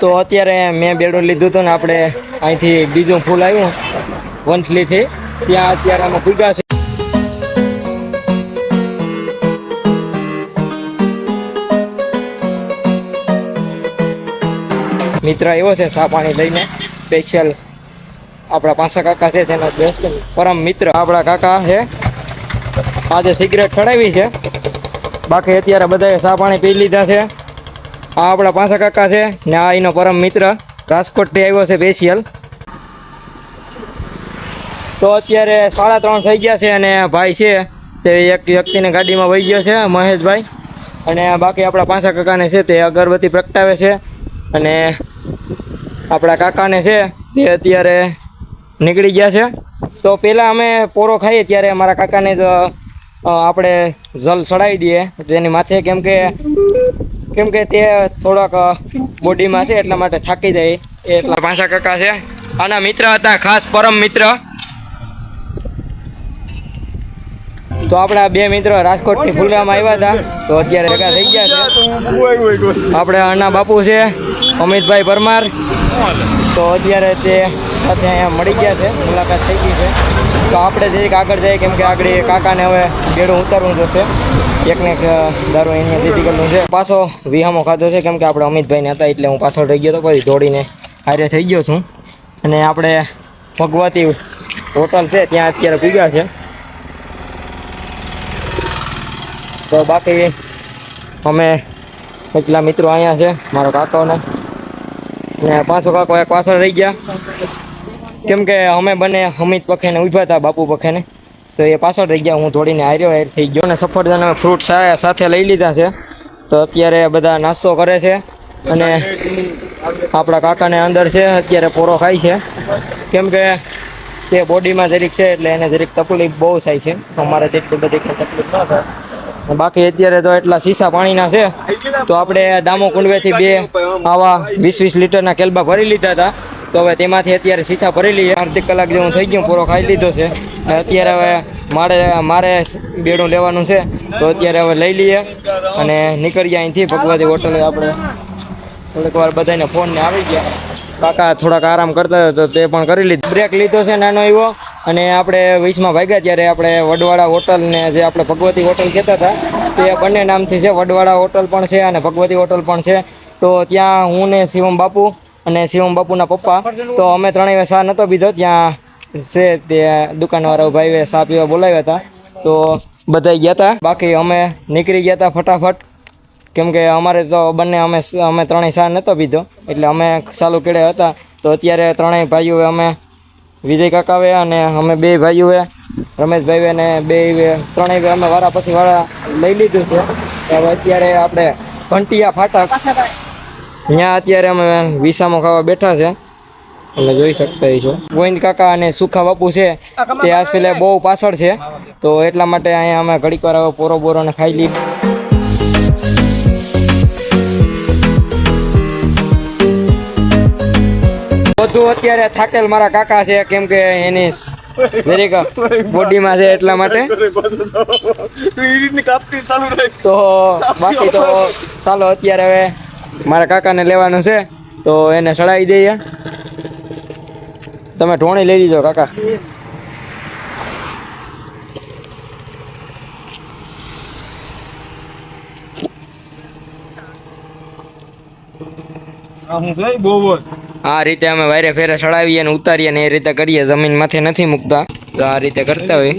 તો અત્યારે મેં બેડું લીધું હતું ને આપણે અહીંથી બીજું ફૂલ આવ્યું, વંથલીથી. ત્યાં અત્યારે અમે ભૂગા છે. મિત્ર એવો છે સાપાણી લઈને સ્પેશિયલ આપણા પાસા કાકા છે, તેના બેસ્ટ પરમ મિત્ર આપણા કાકા છે. આજે સિગરેટ ચડાવી છે. બાકી અત્યારે બધાએ સા પાણી પી લીધા છે. આ આપણા પાસા કાકા છે ને આ એનો પરમ મિત્ર. રાજકોટથી આવ્યો છે સ્પેશિયલ તો અત્યારે સાડા ત્રણ થઈ ગયા છે અને ભાઈ છે તે એક વ્યક્તિને ગાડીમાં વહી ગયો છે, મહેશભાઈ. અને બાકી આપણા પાંસા કાકાને છે તે અગરબત્તી પ્રગટાવે છે. અને આપણા કાકાને છે તે અત્યારે નીકળી ગયા છે. તો પહેલાં અમે પોરો ખાઈએ ત્યારે મારા કાકાને જ આપણે જલ ચડાવી દઈએ. તેની માથે કેમ કે કેમ કે તે થોડાક બોડીમાં છે એટલા માટે થાકી જાય. એટલા પાંસા કાકા છે. આના મિત્ર હતા ખાસ પરમ મિત્ર. તો આપણા બે મિત્રો રાજકોટથી ફુલરામાં આવ્યા હતા. તો અત્યારે ભેગા થઈ ગયા છે. આપણે અના બાપુ છે. અમિતભાઈ પરમાર. તો અત્યારે તે સાથે અહીંયા મળી ગયા છે, મુલાકાત થઈ ગઈ છે. તો આપણે જઈએ આગળ જઈએ, કેમ કે આગળ કાકાને હવે ગેડું ઉતારવું જશે. એકને દારૂ અહીંયા દીધી કરવું છે. પાછો વિહામો ખાધો છે, કેમ કે આપણે અમિતભાઈને હતા એટલે હું પાછળ રહી ગયો તો પછી દોડીને હારે થઈ ગયો છું. અને આપણે ભગવતી હોટલ છે, ત્યાં અત્યારે પૂગ્યા છે. તો બાકી અમે એટલા મિત્રો અહીંયા છે, મારો કાકો ને પાછો કાકો એક પાછળ રહી ગયા. કેમ કે અમે બંને અમિત પખેને ઊભા હતા બાપુ પખેને. તો એ પાછળ રહી ગયા, હું થોડીને આર્યો હાર થઈ ગયો. ને સફરજન અમે ફ્રૂટ સાથે લઈ લીધા છે. તો અત્યારે બધા નાસ્તો કરે છે. અને આપણા કાકાને અંદર છે, અત્યારે પોરો ખાય છે. કેમ કે તે બોડીમાં જરીક છે, એટલે એને જરીક તકલીફ બહુ થાય છે. અમારે તેટલી બધી તકલીફ ન થાય. બાકી અત્યારે તો એટલા સીસા પાણીના છે. તો આપણે દામો કુંડવેથી બે આવા વીસ વીસ લીટરના કેલબા ભરી લીધા હતા. તો હવે તેમાંથી અત્યારે સીસા ભરી લઈએ. અડધી કલાક જેવું થઈ ગયું, પૂરો ખાઈ લીધો છે. અને અત્યારે હવે મારે મારે બેડું લેવાનું છે. તો અત્યારે હવે લઈ લઈએ. અને નીકળીએ અહીંથી ભગવતી હોટલે આપણે. થોડીક વાર બધાને ફોનને આવી ગયા. કાકા થોડાક આરામ કરતા હતા તો તે પણ કરી લીધું. બ્રેક લીધો છે નાનો એવો. અને આપણે વીસમાં ભાગ્યા ત્યારે આપણે વડવાડા હોટલ ને જે આપણે ભગવતી હોટલ કહેતા હતા, તે બંને નામથી છે વડવાડા હોટલ પણ છે અને ભગવતી હોટલ પણ છે. તો ત્યાં હું ને શિવમ બાપુ અને શિવમ બાપુના પપ્પા, તો અમે ત્રણેય શાહ નહોતો બીજો, ત્યાં છે તે દુકાનવાળા ભાઈએ શાહ પીવા બોલાવ્યા હતા. તો બધા ગયા હતા બાકી અમે નીકળી ગયા હતા ફટાફટ. કેમ કે અમારે તો બંને અમે અમે ત્રણેય શાહ નહોતો પીધો, એટલે અમે ચાલુ કેળે હતા. તો અત્યારે ત્રણેય ભાઈઓએ અમે વિજય કાકાવે અને અમે બે ભાઈઓએ રમેશભાઈએ અને બે ત્રણેય અમે વારા પછી વાળા લઈ લીધું છે. અત્યારે આપણે ઘંટિયા ફાટક. ત્યાં અત્યારે અમે વિસામો ખાવા બેઠા છે. તમે જોઈ શકતા છો ગોવિંદ કાકા અને સુખા બાપુ છે. તે આજ પેલા બહુ પાછળ છે. તો એટલા માટે અહીંયા અમે ઘડીક વાર પોરો બોરોને ખાઈ લીધું. બધું અત્યારે થાકેલ મારા કાકા છે કેમ કે એની દરેક બોડીમાં છે એટલા માટે. તો બાકી તો ચાલો અત્યારે હવે મારા કાકાને લેવાનું છે તો એને સડાવી દઈએ. તમે ઢોણી લઈ લીધો કાકા. આ રીતે અમે વાયરે ફેરે ચડાવીએ અને ઉતારીએ ને એ રીતે કરીએ. જમીન માથે નથી મૂકતા. તો આ રીતે કરતા હોય.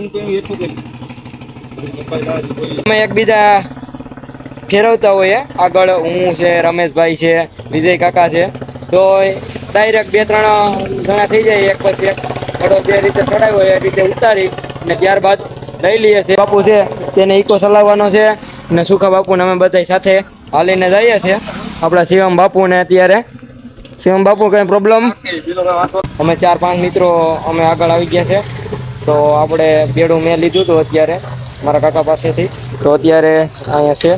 અમે એકબીજા ફેરવતા હોઈએ. આગળ હું છે, રમેશભાઈ છે, વિજય કાકા છે. તો ડાયરેક્ટ બે ત્રણ જણા થઈ જાય. એક પછી એક ઘોડો જે રીતે ચડાવ્યો એ રીતે ઉતારી અને ત્યારબાદ લઈ લઈએ છીએ. બાપુ છે, તેને ઈકો ચલાવવાનો છે અને સુખા બાપુને અમે બધા સાથે હાલીને જઈએ છીએ. આપણા શિવમ બાપુને અત્યારે શિવમ બાપુ કઈ પ્રોબ્લેમ અમે ચાર પાંચ મિત્રો અમે આગળ આવી ગયા છે. તો આપણે બેડું મેં લીધું હતું અત્યારે મારા કાકા પાસેથી. તો અત્યારે અહીંયા છે.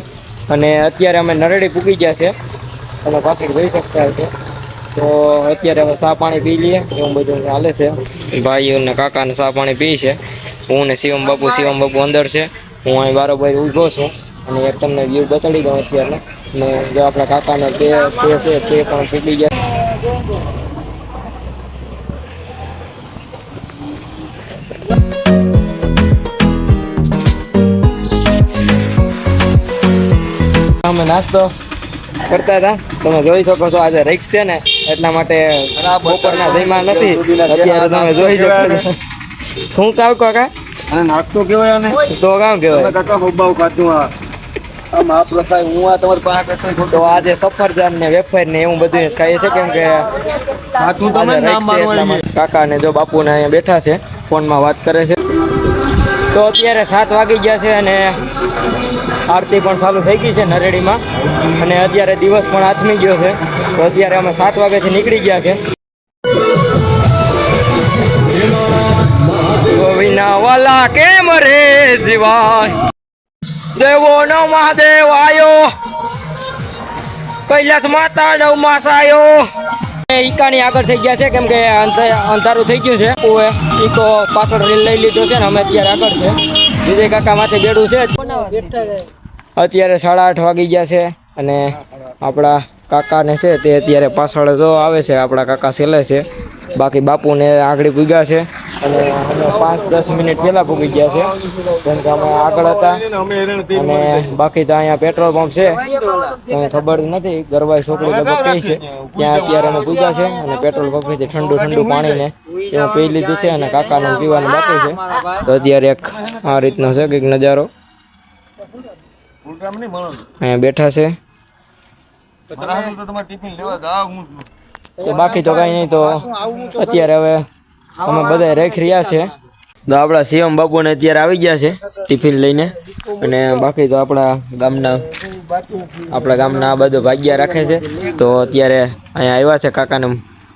અને અત્યારે અમે નરેડી પૂકી ગયા છે. તમે પાછળ જોઈ શકતા હશે. તો અત્યારે હવે સા પાણી પી લઈએ એવું બધું ચાલે છે. ભાઈઓને કાકાને કાકા ને પાણી પી છે. હું ને શિવમ બાપુ શિવમ બાપુ અંદર છે. હું અહીં બારોબાર ઊભો છું. અને એક તમને વ્યૂ બતાડી દઉં અત્યારે. ને જો આપણા કાકાને તે છે તે પણ પૂગી ગયા અમે નાસ્તો કરતા હતા. તમે જોઈ શકો છો આજે રીક્ષ છે ને એટલા માટે બપોરના જઈમાં નથી. અત્યારે તમે જોઈ શકો શું કાવ કાકા? અને નાસ્તો કેવાય અને તો કામ કેવાય? કાકા બહુ કાઢું આ. હું આ તમારી પાસે આજે સફરજન ને વેફર ને એવું બધું ખાઈએ છે કેમ કે તમે નામ. કાકા ને જો બાપુ ને અહીંયા બેઠા છે ફોનમાં વાત કરે છે. તો અત્યારે સાત વાગી ગયા છે અને આરતી પણ ચાલુ થઈ ગઈ છે નરેડીમાં. અને અત્યારે દિવસ પણ આથમી ગયો છે. તો અત્યારે અમે સાત વાગ્યાથી નીકળી ગયા છે. વિનાવાલા કેમ રે જીવાય? દેવો નો મહાદેવ આયો. કૈલાસ માતા નવ માસ આયો. ઈકાની આગળ થઈ ગયા છે, કેમ કે અંધારું થઈ ગયું છે. ઓએ ઈકો પાછળ લઈ લીધો છે ને અમે અત્યારે આગળ છે. વિજય કાકા માથે બેડું છે. અત્યારે સાડા આઠ વાગી ગયા છે અને આપણા કાકાને છે તે અત્યારે પાછળ જો આવે છે, આપણા કાકા સેલે છે. બાકી બાપુને આગળ પૂગ્યા છે. અને અમે પાંચ દસ મિનિટ પહેલા પૂગી ગયા છે. કેમ કે અમે આગળ હતા અને બાકી તો અહીંયા પેટ્રોલ પંપ છે. કંઈ ખબર નથી ગરબા છોકરી લગભગ કહી છે ત્યાં અત્યારે અમે પૂજા છે અને પેટ્રોલ પંપેથી ઠંડુ ઠંડુ પાણીને એવું પી લીધું છે અને કાકાનું પીવાનું બાકી છે. તો અત્યારે એક આ રીતનો છે કંઈક નજારો. અહીંયા બેઠા છે. તો બાકી તો કઈ નહીં તો અત્યારે હવે અમે બધા રેખ રહ્યા છે. તો આપણા સીએમ બાપુને અત્યારે આવી ગયા છે ટિફિન લઈને. અને બાકી તો આપણા ગામના આપણા ગામના આ બધું ભાગ્યા રાખે છે. તો અત્યારે અહીંયા આવ્યા છે કાકાને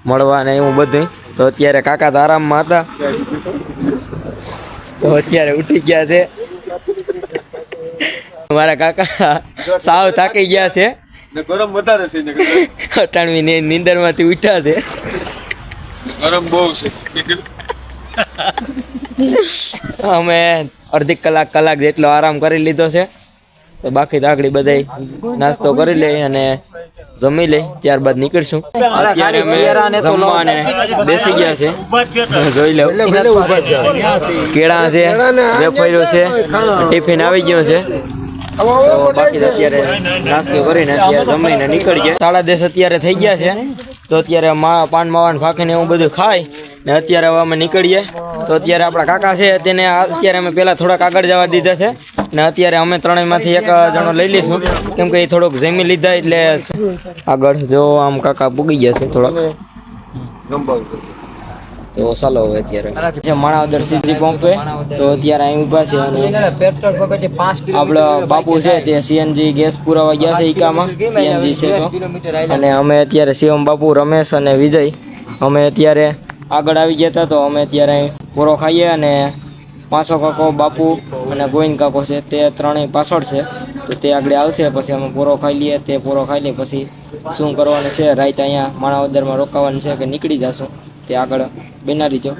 મળવા ને એવું બધું તો અત્યારે કાકા તો આરામમાં હતા. તો અત્યારે ઉઠી ગયા છે. મારા કાકા સાવ થાકી ગયા છે. ગરમ વધારે છે ને અટાણવી નિંદરમાંથી ઉઠ્યા છે. ગરમ બહુ છે. અમે અડધી કલાક કલાક જેટલો આરામ કરી લીધો છે. તો બાકી આગળ બધાય નાસ્તો કરી લે અને જમી લે ત્યારબાદ નીકળશું. અત્યારે અમે બેસી ગયા છે. જોઈ લો. કેળા છે વેફર્યો છે. ટિફિન આવી ગયો છે. તો બાકી અત્યારે નાસ્તો કરીને અત્યારે જમીને નીકળી ગયા સાડા દસ અત્યારે થઈ ગયા છે. તો અત્યારે મા, પાન, માવાન ફાંકીને એવું બધું ખાય ને અત્યારે હવે અમે નીકળીએ. તો અત્યારે આપણા કાકા છે, તેને અત્યારે અમે પહેલાં થોડાક આગળ જવા દીધા છે ને અત્યારે અમે ત્રણેયમાંથી એક જણો લઈ લઈશું. કેમ કે એ થોડોક જમી લીધા એટલે આગળ જો આમ કાકા પૂગી ગયા છે થોડાક. તો ચાલો હવે અત્યારે. જે માણાવદર સીધી પંપે તો અત્યારે અહીં ઊભા છે અને પેટ્રોલ પંપેથી પાંચ આપણો બાપુ છે તે સીએનજી ગેસ પુરાવા ગયા છે ઈકામાં સીએનજી છે અને અમે અત્યારે શિવમ બાપુ રમેશ અને વિજય અમે અત્યારે આગળ આવી ગયા હતા તો અમે અત્યારે અહીં પૂરો ખાઈએ અને પાંચસો કાકો બાપુ અને ગોવિંદ કાકો છે તે ત્રણેય પાછળ છે તો તે આગળ આવશે પછી અમે પૂરો ખાઈ લઈએ તે પૂરો ખાઈ લઈએ પછી શું કરવાનું છે રાઈત અહીંયા માણાવદરમાં રોકાવાનું છે કે નીકળી જશું. તે આગળ બનાવી જો